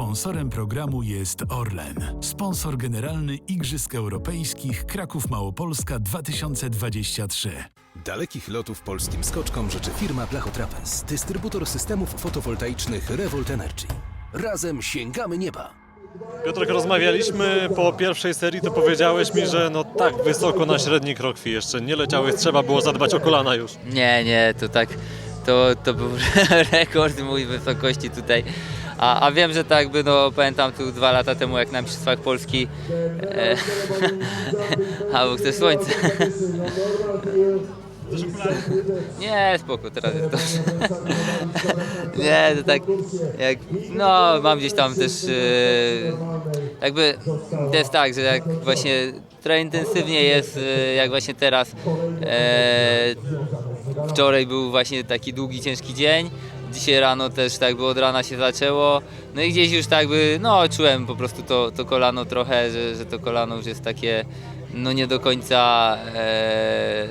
Sponsorem programu jest Orlen, sponsor generalny Igrzysk Europejskich Kraków Małopolska 2023. Dalekich lotów polskim skoczkom życzy firma Blachotrapez, dystrybutor systemów fotowoltaicznych Revolt Energy. Razem sięgamy nieba! Piotrek, rozmawialiśmy po pierwszej serii, to powiedziałeś mi, że no tak wysoko na średni krokwi jeszcze nie leciałeś, trzeba było zadbać o kolana już. Nie, nie, to tak, to, to był rekord mój wysokości tutaj. A, a wiem, że tak jakby, no pamiętam tu dwa lata temu, jak na Mistrzostwach Polski, e, a bo chcę słońce. Nie, spoko, teraz jest dobrze. Nie, to tak jak, no mam gdzieś tam też, e, jakby to jest tak, że jak właśnie trochę intensywnie jest, e, jak właśnie teraz, e, wczoraj był właśnie taki długi, ciężki dzień, dzisiaj rano też tak by od rana się zaczęło, no i gdzieś już tak by, no czułem po prostu to, to kolano trochę, że, że to kolano już jest takie, no nie do końca, e,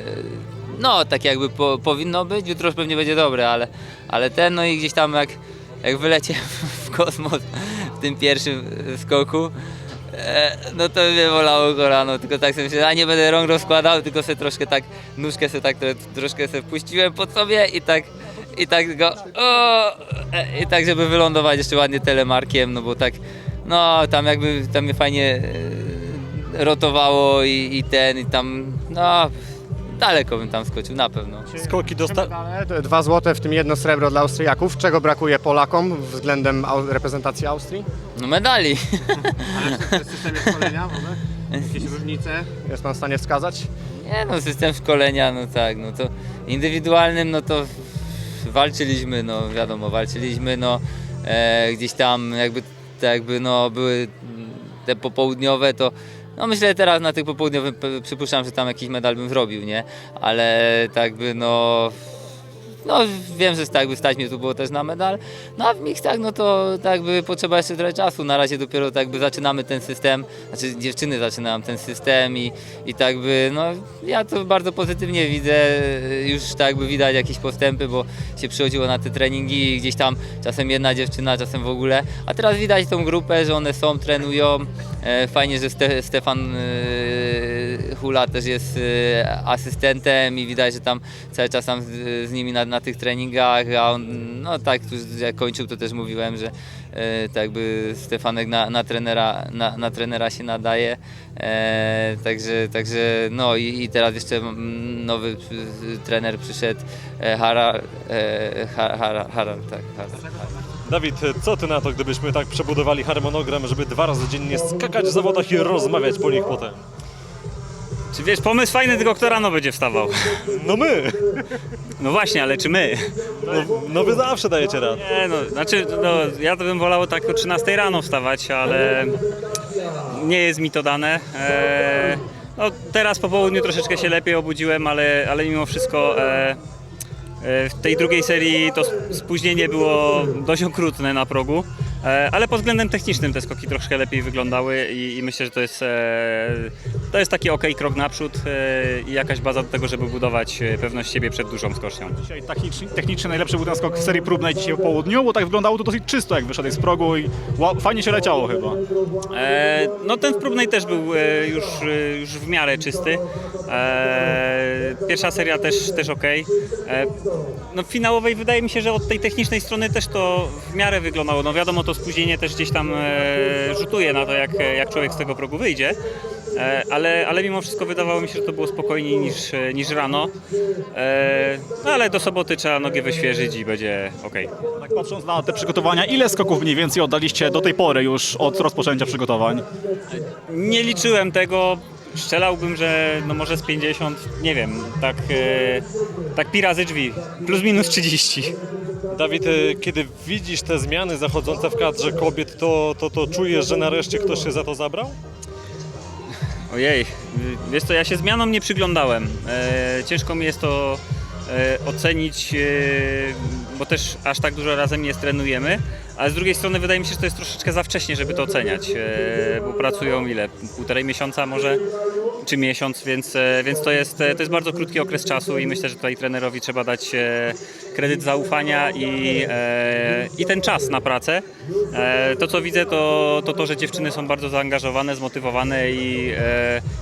no tak jakby po, powinno być, jutro już pewnie będzie dobre, ale, ale ten, no i gdzieś tam jak, jak wyleciałem w kosmos w tym pierwszym skoku, e, no to mnie bolało kolano, tylko tak sobie myślę, a nie będę rąk rozkładał, tylko sobie troszkę tak, nóżkę sobie tak troszkę sobie wpuściłem pod sobie i tak, i tak go, o, e, i tak żeby wylądować jeszcze ładnie telemarkiem, no bo tak, no tam jakby, tam mnie fajnie e, rotowało i, i ten, i tam, no daleko bym tam skoczył, na pewno. Skoki dosta... Dwa złote, w tym jedno srebro dla Austriaków. Czego brakuje Polakom względem au- reprezentacji Austrii? No medali. Ale w systemie szkolenia może? Jakieś różnice? Jest pan w stanie wskazać? Nie no, system szkolenia, no tak, no to indywidualnym, no to walczyliśmy, no wiadomo, walczyliśmy, no e, gdzieś tam jakby, tak jakby no były te popołudniowe, to no myślę teraz na tych popołudniowych przypuszczam, że tam jakiś medal bym zrobił, nie? Ale tak by no no wiem, że tak by stać mnie tu było też na medal. No a w mixtach no to tak by potrzeba jeszcze trochę czasu. Na razie dopiero tak by zaczynamy ten system, znaczy dziewczyny zaczynają ten system i, i tak by no ja to bardzo pozytywnie widzę. Już tak by widać jakieś postępy, bo się przychodziło na te treningi i gdzieś tam czasem jedna dziewczyna, czasem w ogóle. A teraz widać tą grupę, że one są, trenują. E, Fajnie, że Ste Stefan e, Hula też jest e, asystentem i widać, że tam cały czas tam z, nimi na, na tych treningach, a on, no tak, jak kończył, to też mówiłem, że e, tak jakby Stefanek na, na, trenera, na, na trenera się nadaje, e, także, także no i, i teraz jeszcze mm, nowy y, trener przyszedł, e, Harald, e, tak. Dawid, co ty na to, gdybyśmy tak przebudowali harmonogram, żeby dwa razy dziennie skakać w zawodach i rozmawiać po nich potem? Czy wiesz, pomysł fajny, tylko kto rano będzie wstawał? No my! No właśnie, ale czy my? No, no wy zawsze dajecie radę. Nie, no, znaczy, no, ja to bym wolał tak o 13 rano wstawać, ale nie jest mi to dane. E, no, teraz po południu troszeczkę się lepiej obudziłem, ale, ale mimo wszystko e, e, w tej drugiej serii to spóźnienie było dość okrutne na progu. E, Ale pod względem technicznym te skoki troszkę lepiej wyglądały i, i myślę, że to jest, e, to jest taki ok krok naprzód e, i jakaś baza do tego, żeby budować pewność siebie przed dużą skocznią. Dzisiaj technicznie, technicznie najlepszy był ten skok w serii próbnej dzisiaj po południu, bo tak wyglądało to dosyć czysto, jak wyszedłeś z progu i fajnie się leciało chyba. E, no ten w próbnej też był już, już w miarę czysty. E, pierwsza seria też, też ok. E, no w finałowej wydaje mi się, że od tej technicznej strony też to w miarę wyglądało. No wiadomo, to spóźnienie też gdzieś tam e, rzutuje na to, jak, jak człowiek z tego progu wyjdzie. E, ale, ale mimo wszystko wydawało mi się, że to było spokojniej niż, e, niż rano. E, no ale do soboty trzeba nogę wyświeżyć i będzie ok. Tak patrząc na te przygotowania, ile skoków mniej więcej oddaliście do tej pory już od rozpoczęcia przygotowań? Nie liczyłem tego. Strzelałbym, że no może z 50, nie wiem, tak, e, tak pi razy drzwi, plus minus 30. Dawid, y, kiedy widzisz te zmiany zachodzące w kadrze kobiet, to, to, to czujesz, że nareszcie ktoś się za to zabrał? Ojej, wiesz co, ja się zmianom nie przyglądałem. E, ciężko mi jest to e, ocenić, e, bo też aż tak dużo razem nie trenujemy, ale z drugiej strony wydaje mi się, że to jest troszeczkę za wcześnie, żeby to oceniać, e, bo pracują ile? Półtorej miesiąca może, czy miesiąc, więc, e, więc to, jest, e, to jest bardzo krótki okres czasu i myślę, że tutaj trenerowi trzeba dać e, kredyt zaufania i, i ten czas na pracę. To co widzę to, to to, że dziewczyny są bardzo zaangażowane, zmotywowane i,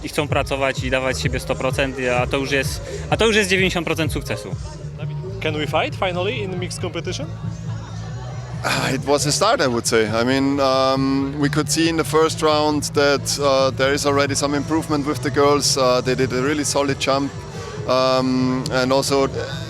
i chcą pracować i dawać siebie 100%, a to już jest, a to już jest 90% sukcesu. Can we fight finally in mixed competition? It was a start, I would say. I mean, um, we could see in the first round that uh, there is already some improvement with the girls. Uh, they did a really solid jump. Um, and also,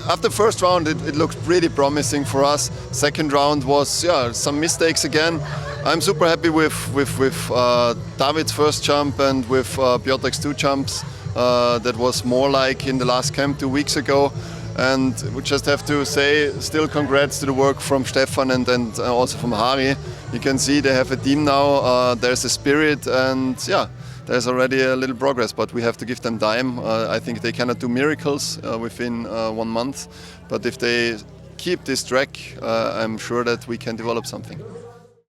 after first round, it, it looked really promising for us. Second round was, yeah, some mistakes again. I'm super happy with with with uh, David's first jump and with uh, two jumps. Uh, that was more like in the last camp two weeks ago. And we just have to say, still congrats to the work from Stefan and, and uh, also from Hari. You can see they have a team now. Uh, there's a spirit, and yeah, there's already a little progress. But we have to give them time. Uh, I think they cannot do miracles uh, within uh, one month, but if they keep this track, uh, I'm sure that we can develop something.